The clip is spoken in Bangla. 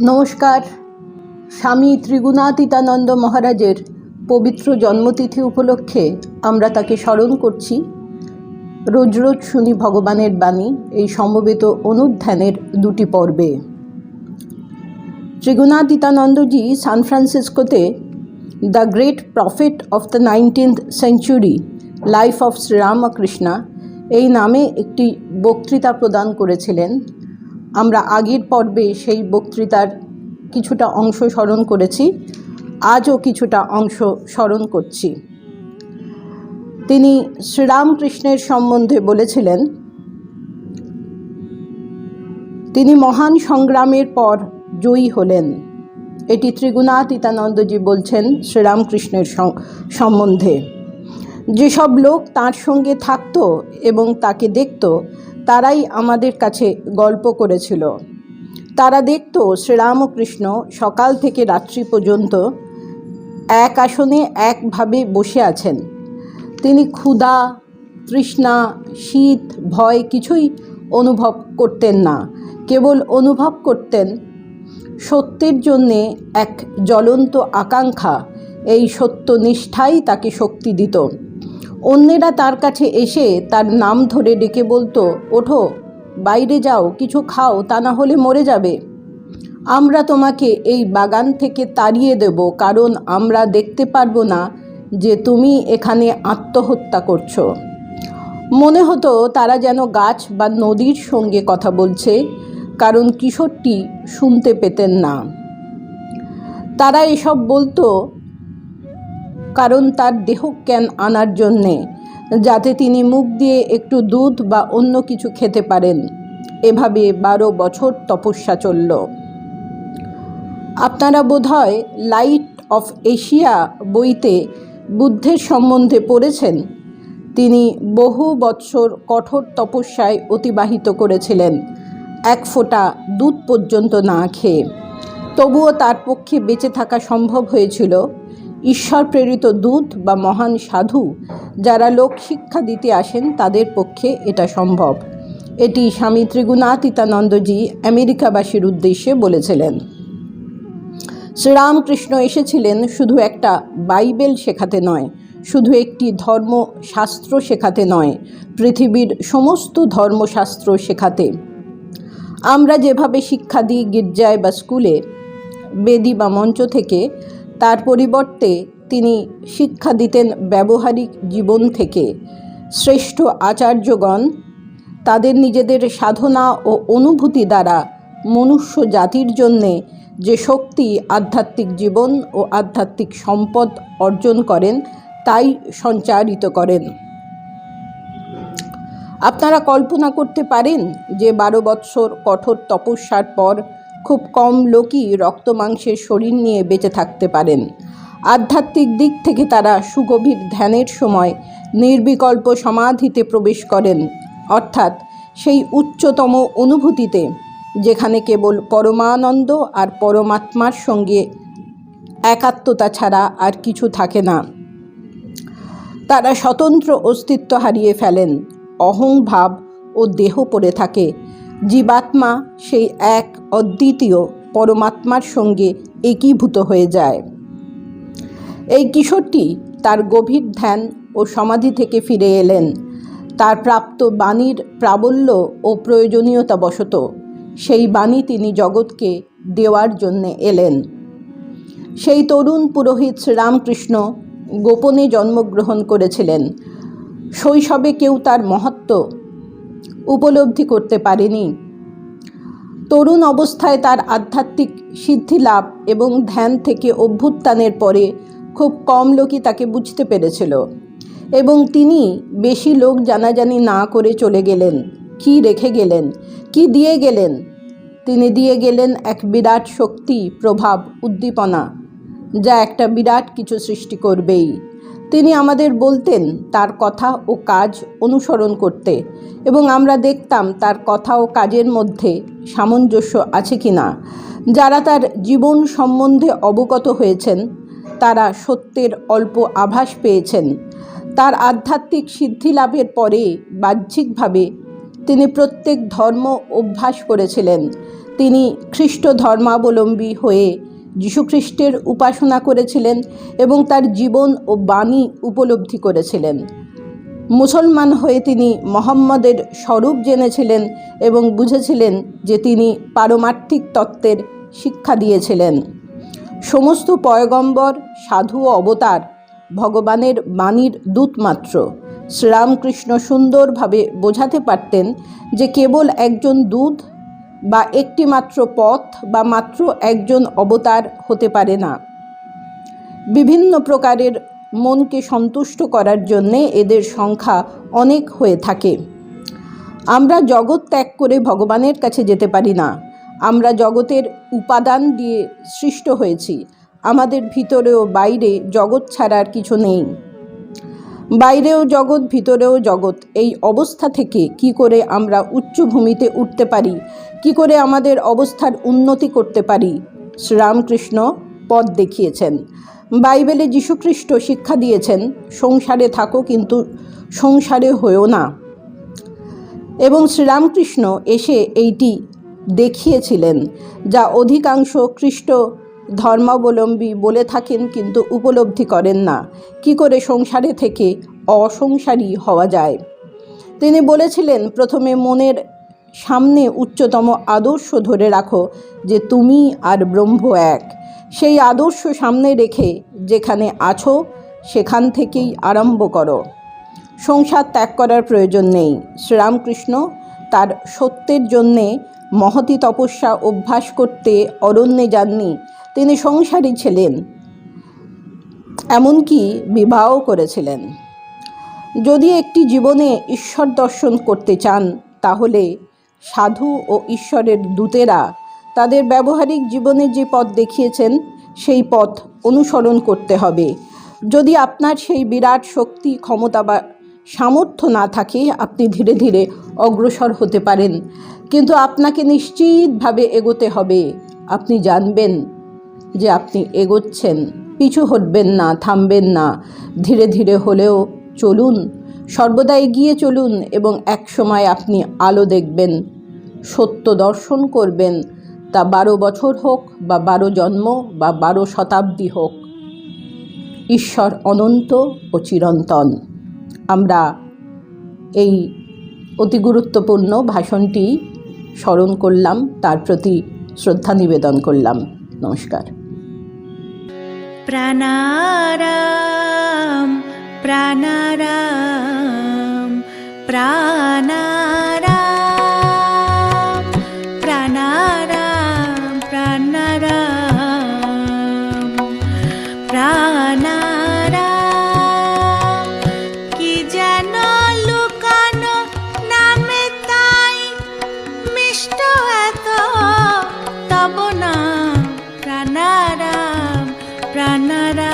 নমস্কার। স্বামী ত্রিগুণাতীতানন্দ মহারাজের পবিত্র জন্মতিথি উপলক্ষে আমরা তাকে স্মরণ করছি। রোজ রোজ শুনি ভগবানের বাণী এই সমবেত অনুধ্যানের দুটি পর্বে। ত্রিগুণাতীতানন্দজি সান ফ্রান্সিসকোতে the great prophet of the nineteenth century, life of Sri Ramakrishna এই নামে একটি বক্তৃতা প্রদান করেছিলেন। আমরা আগের পর্বে সেই বক্তৃতার কিছুটা অংশ স্মরণ করেছি, আজও কিছুটা অংশ স্মরণ করছি। তিনি শ্রীরামকৃষ্ণের সম্বন্ধে বলেছিলেন, তিনি মহান সংগ্রামের পর জয়ী হলেন। এটি ত্রিগুণাতীতানন্দজি বলছেন শ্রীরামকৃষ্ণের সম- সম্বন্ধে। যেসব লোক তার সঙ্গে থাকতো এবং তাকে দেখতো তারাই আমাদের কাছে গল্প করেছিল। তারা দেখতো শ্রীরামকৃষ্ণ সকাল থেকে রাত্রি পর্যন্ত এক আসনে একভাবে বসে আছেন। তিনি ক্ষুধা, তৃষ্ণা, শীত, ভয় কিছুই অনুভব করতেন না। কেবল অনুভব করতেন সত্যের জন্যে এক জ্বলন্ত আকাঙ্ক্ষা, এই সত্য নিষ্ঠাই তাকে শক্তি দিত। অন্যেরা তার কাছে এসে তার নাম ধরে ডেকে বলতো, ওঠো, বাইরে যাও, কিছু খাও, তা না হলে মরে যাবে। আমরা তোমাকে এই বাগান থেকে তাড়িয়ে দেব, কারণ আমরা দেখতে পারব না যে তুমি এখানে আত্মহত্যা করছ। মনে হতো তারা যেন গাছ বা নদীর সঙ্গে কথা বলছে, কারণ কিশোরটি শুনতে পেতেন না। তারা এসব বলতো কারণ তার দেহজ্ঞান আনার জন্যে, যাতে তিনি মুখ দিয়ে একটু দুধ বা অন্য কিছু খেতে পারেন। এভাবে বারো বছর তপস্যা চলল। আপনারা বোধহয় লাইট অফ এশিয়া বইতে বুদ্ধের সম্বন্ধে পড়েছেন? তিনি বহু বৎসর কঠোর তপস্যায় অতিবাহিত করেছিলেন। এক ফোঁটা দুধ পর্যন্ত না খেয়ে। তবুও তার পক্ষে বেঁচে থাকা সম্ভব হয়েছিল। ঈশ্বর প্রেরিত দূত বা মহান সাধু যারা লোক শিক্ষা দিতে আসেন তাদের পক্ষে এটা সম্ভব। এটি স্বামী ত্রিগুণাতীতানন্দজি আমেরিকাবাসীর উদ্দেশ্যে বলেছিলেন। শ্রীরামকৃষ্ণ এসেছিলেন শুধু একটা বাইবেল শেখাতে নয়, শুধু একটি ধর্মশাস্ত্র শেখাতে নয়, পৃথিবীর সমস্ত ধর্মশাস্ত্র শেখাতে। আমরা যেভাবে শিক্ষা দিই গির্জায় বা স্কুলে, বেদি বা মঞ্চ থেকে তার পরিবর্তে তিনি শিক্ষা দিতেন ব্যবহারিক জীবন থেকে। শ্রেষ্ঠ আচার্যগণ তাদের নিজেদের সাধনা ও অনুভূতি দ্বারা মনুষ্য জাতির জন্যে যে শক্তি, আধ্যাত্মিক জীবন ও আধ্যাত্মিক সম্পদ অর্জন করেন, তাই সঞ্চারিত করেন। আপনারা কল্পনা করতে পারেন যে বারো বৎসর কঠোর তপস্যার পর খুব কম লোকই রক্ত মাংসের শরীর নিয়ে বেঁচে থাকতে পারেন। আধ্যাত্মিক দিক থেকে তারা সুগভীর ধ্যানের সময় নির্বিকল্প সমাধিতে প্রবেশ করেন। অর্থাৎ সেই উচ্চতম অনুভূতিতে, যেখানে কেবল পরমানন্দ আর পরমাত্মার সঙ্গে একাত্মতা ছাড়া আর কিছু থাকে না। তারা স্বতন্ত্র অস্তিত্ব হারিয়ে ফেলেন। অহংভাব ও দেহ পড়ে থাকে। জীবাত্মা সেই এক অদ্বিতীয় পরমাত্মার সঙ্গে একীভূত হয়ে যায়। এই কিশোরটি তার গভীর ধ্যান ও সমাধি থেকে ফিরে এলেন। তার প্রাপ্ত বাণীর প্রাবল্য ও প্রয়োজনীয়তা বশত সেই বাণী তিনি জগৎকে দেওয়ার জন্যে এলেন। সেই তরুণ পুরোহিত শ্রীরামকৃষ্ণ গোপনে জন্মগ্রহণ করেছিলেন। শৈশবে কেউ তার মহত্ব উপলব্ধি করতে পারেনি। তরুণ অবস্থায় তার আধ্যাত্মিক সিদ্ধি লাভ এবং ধ্যান থেকে অভ্যুত্থানের পরে খুব কম লোকই তাকে বুঝতে পেরেছিল এবং তিনি বেশি লোক জানাজানি না করে চলে গেলেন। কি রেখে গেলেন? কি দিয়ে গেলেন? তিনি দিয়ে গেলেন এক বিরাট শক্তি, প্রভাব, উদ্দীপনা, যা একটা বিরাট কিছু সৃষ্টি করবেই। তিনি আমাদের বলতেন তার কথা ও কাজ অনুসরণ করতে এবং আমরা দেখতাম তার কথা ও কাজের মধ্যে সামঞ্জস্য আছে কি না। যারা তার জীবন সম্বন্ধে অবগত হয়েছেন, তারা সত্যের অল্প আভাস পেয়েছেন। তার আধ্যাত্মিক সিদ্ধি লাভের পরে বাহ্যিকভাবে তিনি প্রত্যেক ধর্ম অভ্যাস করেছিলেন। তিনি খ্রিস্ট ধর্মাবলম্বী হয়ে যীশুখ্রিস্টের উপাসনা করেছিলেন এবং তার জীবন ও বাণী উপলব্ধি করেছিলেন। মুসলমান হয়ে তিনি মোহাম্মদের স্বরূপ জেনেছিলেন এবং বুঝেছিলেন যে তিনি পারমার্থিক তত্ত্বের শিক্ষা দিয়েছিলেন। সমস্ত পয়গম্বর, সাধু অবতার ভগবানের বাণীর দূতমাত্র শ্রীরামকৃষ্ণ সুন্দরভাবে বোঝাতে পারতেন যে কেবল একজন দূত বা একটি মাত্র পথ বা মাত্র একজন অবতার হতে পারে না। বিভিন্ন প্রকারের মনকে সন্তুষ্ট করার জন্যে এদের সংখ্যা অনেক হয়ে থাকে। আমরা জগৎ ত্যাগ করে ভগবানের কাছে যেতে পারি না। আমরা জগতের উপাদান দিয়ে সৃষ্ট হয়েছি। আমাদের ভিতরে ও বাইরে জগৎ ছাড়ার কিছু নেই। বাইরেও জগৎ, ভিতরেও জগৎ। এই অবস্থা থেকে কি করে আমরা উচ্চভূমিতে উঠতে পারি? কি করে আমাদের অবস্থার উন্নতি করতে পারি? শ্রীরামকৃষ্ণ পথ দেখিয়েছেন। বাইবেলে যীশুখ্রিস্ট শিক্ষা দিয়েছেন, সংসারে থাকো কিন্তু সংসারে হয়েও না। এবং শ্রীরামকৃষ্ণ এসে এইটি দেখিয়েছিলেন, যা অধিকাংশ খ্রিস্ট ধর্মাবলম্বী বলে থাকেন কিন্তু উপলব্ধি করেন না। কি করে সংসারে থেকে অসংসারী হওয়া যায়? তিনি বলেছিলেন, প্রথমে মনের সামনে উচ্চতম আদর্শ ধরে রাখো যে তুমি আর ব্রহ্ম এক। সেই আদর্শ সামনে রেখে যেখানে আছো, সেখান থেকেই আরম্ভ করো। সংসার ত্যাগ করার প্রয়োজন নেই। শ্রীরামকৃষ্ণ তার সত্যের জন্যে মহতি তপস্যা অভ্যাস করতে অরণ্যে যাননি, তিনি সংসারী ছিলেন। এমনকি বিবাহও করেছিলেন। যদি একটি জীবনে ঈশ্বর দর্শন করতে চান, তাহলে সাধু ও ঈশ্বরের দূতেরা তাদের ব্যবহারিক জীবনে যে পথ দেখিয়েছেন, সেই পথ অনুসরণ করতে হবে। যদি আপনার সেই বিরাট শক্তি ক্ষমতা বা সামর্থ্য না থাকে আপনি ধীরে ধীরে অগ্রসর হতে পারেন। কিন্তু আপনাকে নিশ্চিতভাবে এগোতে হবে। আপনি জানবেন যে আপনি এগোচ্ছেন, পিছু হটবেন না, থামবেন না। ধীরে ধীরে হলেও চলুন, সর্বদা এগিয়ে চলুন এবং এক সময় আপনি আলো দেখবেন, সত্য দর্শন করবেন। তা বারো বছর হোক বা বারো জন্ম বা বারো শতাব্দী হোক, ঈশ্বর অনন্ত ও চিরন্তন। আমরা এই অতি গুরুত্বপূর্ণ ভাষণটি স্মরণ করলাম, তার প্রতি শ্রদ্ধা নিবেদন করলাম। নমস্কার। প্রাণারাম প্রাণারাম প্রাণা প্রাণারাম প্রাণারাম।